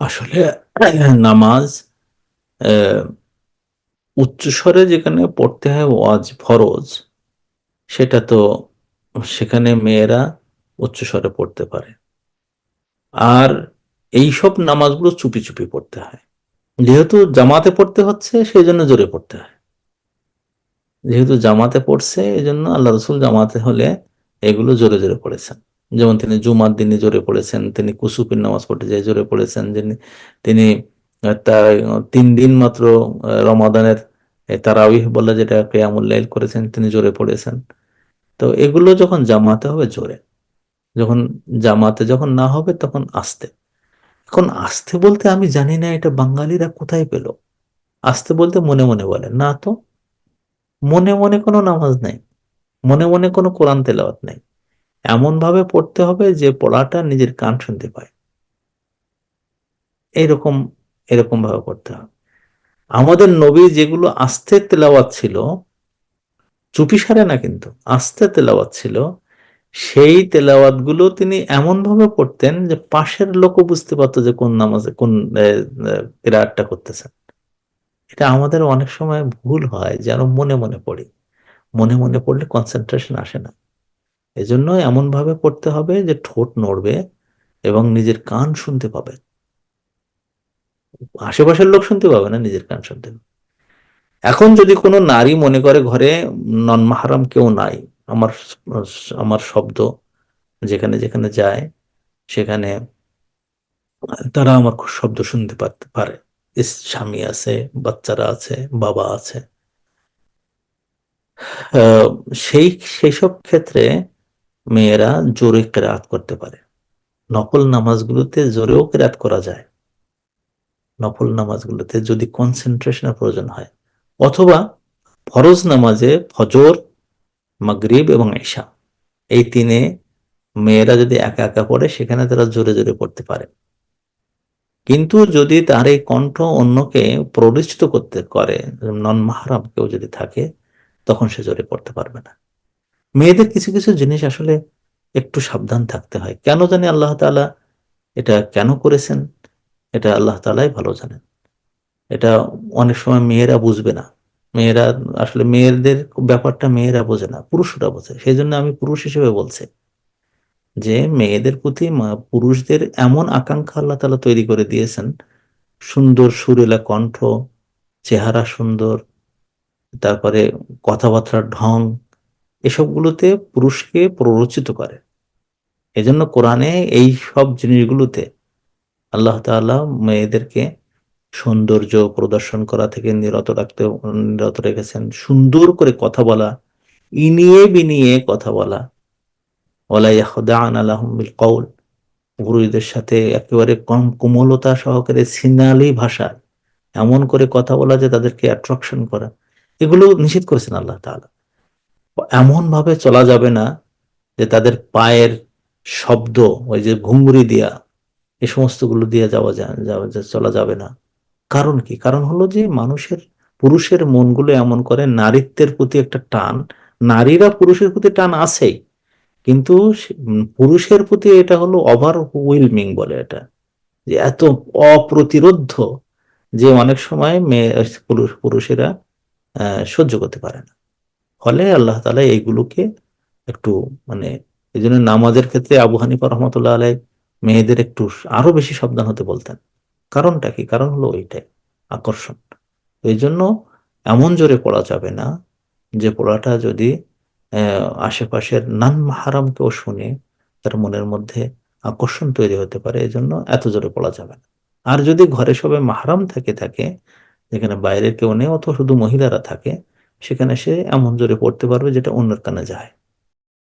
আসলে নামাজ আহ, উচ্চস্বরে যেখানে পড়তে হয় ওয়াজ ফরজ সেটা তো সেখানে মেয়েরা উচ্চস্বরে পড়তে পারে। আর এই সব নামাজগুলো চুপি চুপি পড়তে হয়। যেহেতু জামাতে পড়তে হচ্ছে সেই জন্য জোরে পড়তে হয়। যেহেতু জামাতে পড়ছে এই জন্য আল্লাহ রসুল জামাতে হলে এগুলো জোরে জোরে পড়েছেন। যেমন তিনি জুমার দিনে জোরে পড়েছেন, তিনি কুসুফের নামাজ পড়তে যায় জোরে পড়েছেন তিনি তার, তিন দিন মাত্র রমাদানের তারাউইহ বলে যেটা কেয়ামুল লাইল করেছেন, তিনি জোরে পড়েছেন। তো এগুলো যখন জামাতে হবে, জোরে। যখন জামাতে যখন না হবে, তখন আস্তে। এখন আস্তে বলতে আমি জানি না এটা বাঙালিরা কোথায় পেল। আস্তে বলতে মনে মনে বলে, না তো। মনে মনে কোনো নামাজ নাই। মনে মনে কোনো কোরআন তেলাওয়াত নাই। এমন ভাবে পড়তে হবে যে পড়াটা নিজের কান শুনতে পায়। এইরকম এরকম ভাবে পড়তে হবে। আমাদের নবী যেগুলো আস্তে তেলাওয়াত ছিল, চুপি সারে না কিন্তু, আস্তে তেলাওয়াত ছিল, সেই তেলাওয়াতগুলো তিনি এমন ভাবে পড়তেন যে পাশের লোকও বুঝতে পারতো যে কোন নামাজে, কোন কিরাতটা করতেছেন। এটা আমাদের অনেক সময় ভুল হয়, যেন মনে মনে পড়ি। মনে মনে পড়লে কনসেন্ট্রেশন আসে না। এজন্য এমন ভাবে পড়তে হবে যে ঠোঁট নড়বে এবং নিজের কান শুনতে পাবে। আশেপাশের লোক শুনতে পাবে না নিজের কান শুনতে। এখন যদি কোনো নারী মনে করে ঘরে, নন মাহারাম কেউ নাই, আমার আমার শব্দ যেখানে যেখানে যায়, সেখানে তারা আমার খুব শব্দ শুনতে পারতে পারে। স্বামী আছে, বাচ্চারা আছে, বাবা আছে। সেই সেই সব ক্ষেত্রে মেয়েরা জোরে কেরাত করতে পারে। নকল নামাজগুলোতে জোরেও কেরাত করা যায়। নফল নামাজগুলোতে যদি কনসেন্ট্রেশনের প্রয়োজন হয়, অথবা ফরজ নামাজে ফজর, মাগরিব এবং ঈশা, এই তিনে মেয়েরা যদি একা একা পড়ে, সেখানে তারা জোরে জোরে পড়তে পারে। কিন্তু যদি তার এই কণ্ঠ অন্যকে প্ররোচিত করতে করে নন মাহারাম কেউ যদি থাকে, তখন সে জোরে পড়তে পারবে না। মেয়েদের কিছু কিছু জিনিস আসলে একটু সাবধান থাকতে হয়। কেন জানি আল্লাহ তাআলা এটা কেন করেছেন? এটা আল্লাহ তাআলাই ভালো জানেন। এটা অনেক সময় মেয়েরা বুঝবে না। মেয়েরা আসলে মেয়েদের ব্যাপারটা মেয়েরা বোঝে না, পুরুষরা বোঝে। সেই জন্য আমি পুরুষ হিসেবে বলছি যে মেয়েদের প্রতি পুরুষদের এমন আকাঙ্ক্ষা আল্লাহ তাআলা তৈরি করে দিয়েছেন। সুন্দর সুরেলা কণ্ঠ, চেহারা সুন্দর, তারপরে কথাবার্তার ঢং এসবগুলোতে পুরুষকে প্ররোচিত করে। এজন্য কোরআনে এই সব জিনিসগুলোতে আল্লাহ তাআলা মেয়েদেরকে সৌন্দর্য প্রদর্শন করা থেকে নিরত রাখতে, নিরত রেখেছেন। সুন্দর করে কথা বলা, ইনিয়ে বিনিয়ে কথা বলা। কওল। পুরুষদের সাথে একেবারে কম কোমলতা সহকারে সিনালি ভাষা এমন করে কথা বলা যে তাদেরকে অ্যাট্রাকশন করা। এগুলো নিষেধ করেছেন আল্লাহ তাআলা। এমন ভাবে চলা যাবে না যে তাদের পায়ের শব্দ, ওই যে ঘুঙ্গুরি দিয়া এই সমস্তগুলো দিয়ে যাওয়া চলা যাবে না। কারণ কি? কারণ হলো যে মানুষের, পুরুষের মনগুলো এমন করে, নারীত্বের প্রতি একটা টান, নারীরা পুরুষের প্রতি টান আছেই, কিন্তু পুরুষের প্রতি এটা হলো ওভার উইলমিং বলে এটা, যে এত অপ্রতিরোধ্য যে অনেক সময় মেয়ে, পুরুষ, পুরুষেরা সহ্য করতে পারে না। ফলে আল্লাহ তালা এইগুলোকে একটু মানে এই জন্য নামাজের ক্ষেত্রে আবু হানিফা রহমতুল্লাহ আলাই মেয়েদের একটু আরও বেশি সাবধান হতে বলতেন। কারণটা কি? কারণ হলো ওইটাই, আকর্ষণ। এই জন্য এমন জোরে পড়া যাবে না যে পড়াটা যদি আশেপাশের নান মাহারাম কেউ শুনে তার মনের মধ্যে আকর্ষণ তৈরি হতে পারে এই জন্য এত জোরে পড়া যাবে না। আর যদি ঘরে সবাই মাহারাম থাকে থাকে, যেখানে বাইরের কেউ নেই, অথবা শুধু মহিলারা থাকে সেখানে সে এমন জোরে পড়তে পারবে যেটা অন্যের কানে যায়।